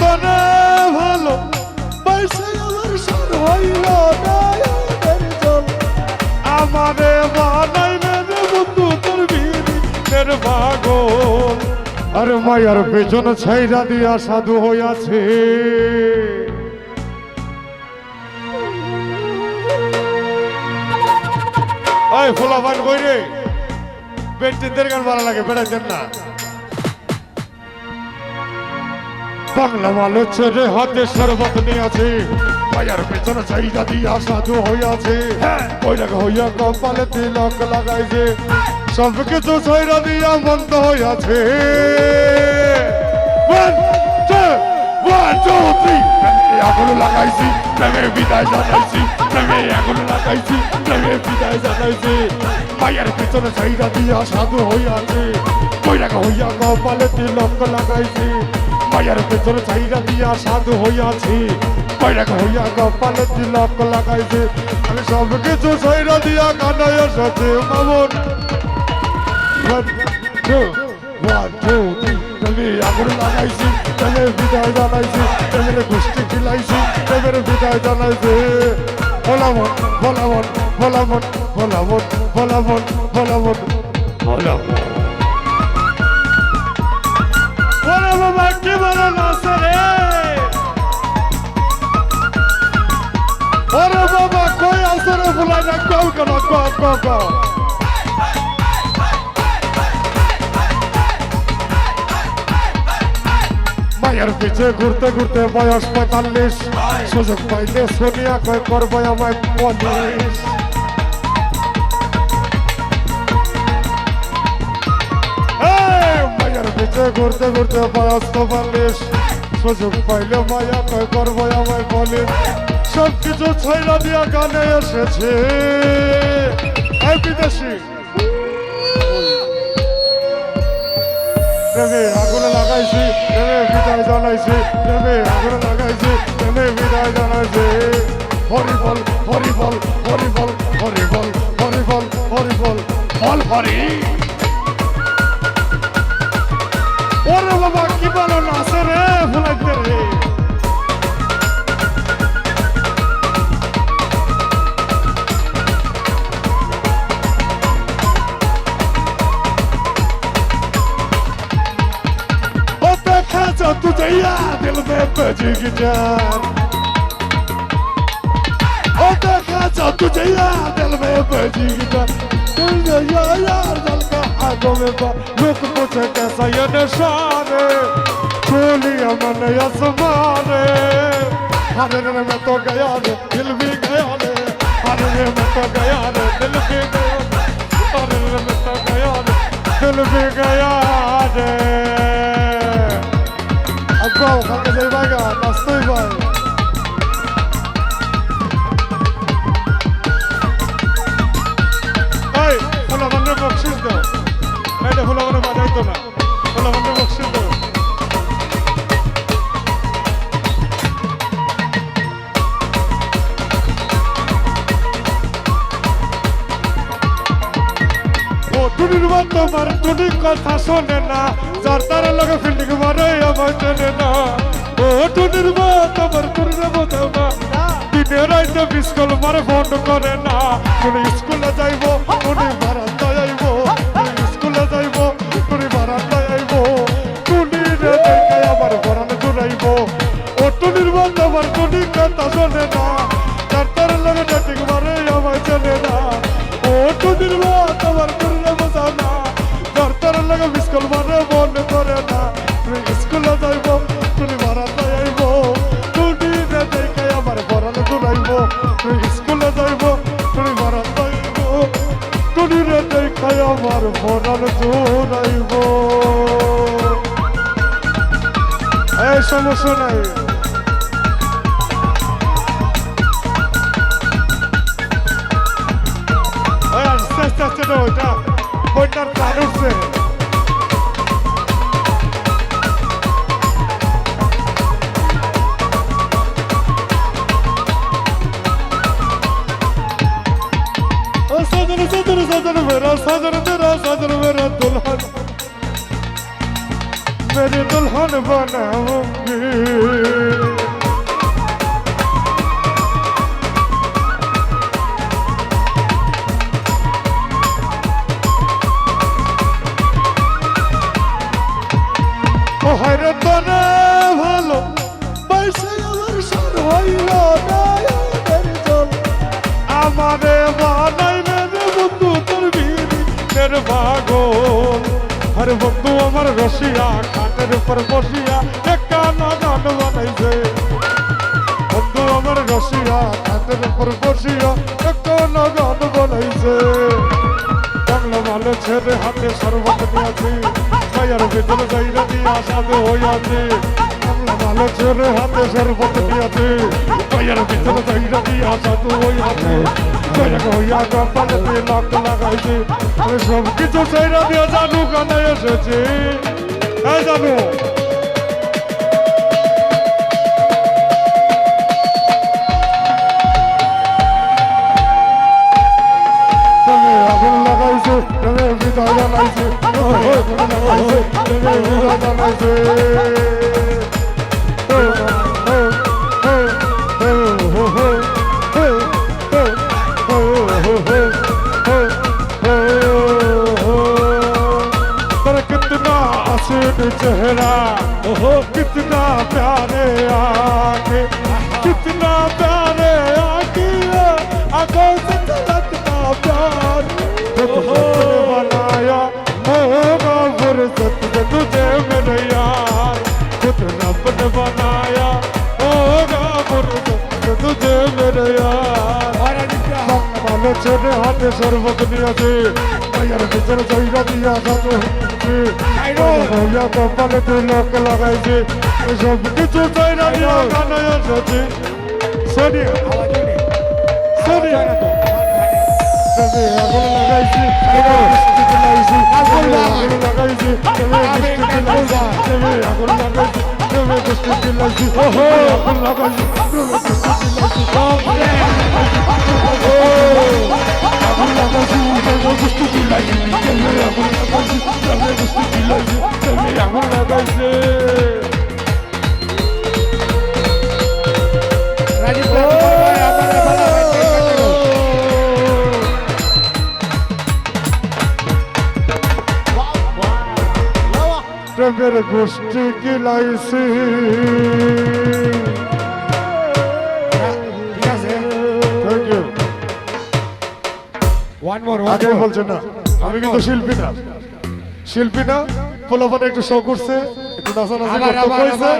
তোরে ভালো আমার সর হইল আমারে বানাইলে রে বন্ধু, তোর বীরের পাগল আরে মায়ার পেছন ছাইরা দিয়া সাধু হইয়াছে। ওই ফুলাবান কই রে? বেটিদের গান ভালো লাগে, বেড়াইতেন না। বাংলা মালো ছেড়ে হাতে শরবত নিয়ে আছে মায়ার পেছনে চাহিদা দিয়া সাধু হইয়াছে। ওইটাকে হইয়া কপালে তিলক লাগাইছে। সব কিছু ছাইরা দিয়া বন্ধ হইয়াছে। আগুন লাগাইছি প্রেমে বিদায় জানাইছি প্রেমে আগুন লাগাইছি প্রেমে বিদায় জানাইছি। মায়ের পিছনে চাহিদা দিয়া সাধু হইয়াছে। কইরাকে হইয়া কপালে তিলক লাগাইছি। মায়ের পেছনে চাহিদা দিয়া সাধু হইয়াছি। কইরাকে হইয়া কপালে তিলক লাগাইছি। আমি সব কিছু চাহিদা দিয়া কানাই এসেছি। মামুন। আগুন লাগাইছি। প্রেমে বিদায় জানাইছি। প্রেমের গোষ্ঠী খিলাইছি। প্রেমের বিদায় জানাইছি। বলামন বলামন বলামন বলামন বলামন বলামন বলামন মায়ের পিছে ঘুরতে ঘুরতে বয়স পঁয়তাল্লিশ। সুযোগ পাইলে সোনিয়া কয় করব আমায় পলিশ মায়ের ঘুরতে ঘুরতে বয়স চৌবাল্লিশ সুযোগ পাইলে মায়া কয় করব আমায় পলিশ সব কিছু ছয়লা দিয়া গানে এসেছে। বিদেশি। প্রেমে আগুন লাগাইছি, প্রেমে বিদায় জানাইছি, প্রেমে আগুন লাগাইছি, প্রেমে বিদায় জানাইছি। হরিবল হরিবল হরিবল হরিবল হরিবল হরিবল বল, হরি বাবা কি বলো নাচে রে ফুলাইতে রে ओ देखा जो तुझे याद दिल में बजेगी जान ओ देखा जो तुझे याद दिल में बजेगी जान दिल में या यार जल का आगो में बा लोग पूछे कैसा ये निशान बोलिया मन आसमान हरे रे मैं तो गया रे दिल भी गया रे हरे रे मैं तो गया रे दिल भी गया हरे रे मैं तो गया रे दिल भी गया रे अब खाके जाएगा नस्तोई भाई বাজাইতো না। বকশিস দাও ও টুনির তোমার টুনি কথা শোনে না। যার তার লগে ফিল্ডিং মারে, আমার চেনে না। ও টুনির মা মারে। ফোন করে না। স্কুলে যাইবো টুনি বারান্দা ঘুরাইবো ও টুনির মা তোমার টুনি কথা শোনে না। যার তার লগে ডেটিং মারে আমার চেনে না। ও টুনির মা তোমার টুনির বোঝাও না। যার তার লগে বিস্কুল মারে, মন করে না। তুই স্কুলে যাইবো টুনি বারান্দা সমস্যা নাই আস্তে আস্তে আস্তে না ওইটা। বইটার প্রাণ উঠছে। সাজন মেরা সাজন মেরা সাজন মেরা দুলহন। मेरी दुल्हन बनाऊंगी হরে তোরে ভালো, বৈশে আমার সর হইল না আমারে বানাইলে বন্ধু তোর বীর ভাগো রসিয়া, খাটের উপর বসিয়া একটা নাগান বানাইছে। বন্ধু, আমার রসিয়া, খাটের উপর বসিয়া একটা নাগান বানাইছে। বাংলা ভালো ছেলে হাতে সর্বত নিয়েছি, মায়ের ভিতরে যাইরা দিয়ে আসাদে হইয়াছি। বাংলা ভালো ছেলে হাতে সর্বত নিয়েছি, মায়ের ভিতরে যাইরা দিয়ে আসাদে হইয়াছি। হইয়া কপালে দিয়ে লক লাগাইছি আমি সব কিছু চাইরা দিয়ে জানু কানে এসেছি হ্যাঁ জানু चेहरा ओहो कितना प्यारे आके कितना प्यारे आके आँखों से झलकता प्यार। खुद ने बनाया होगा फुर्सत से तुझे मेरे यार। खुद रब ने बनाया होगा फुर्सत से तुझे मेरे यार। ভালো ছেলে হাতে সর্বত নিয়েছে ভাইয়ার ভিতরে জৈরা দিয়া থাকে ভাইয়া কপালে তুই লোক লাগাইছে। সব কিছু জৈরা দিয়া গানায় সচি সরি সরি এখন লাগাইছি লাগাইছি এখন লাগাইছি। Come on, প্রেমের গোষ্ঠী গিলাইছি ঠিক আছে থ্যাংক ইউ ওয়ান মোর আগে বলছে না। আমি কিন্তু শিল্পী না। শিল্পী না পোলাপানে একটু শো করছে একটু নাচানাচি করতে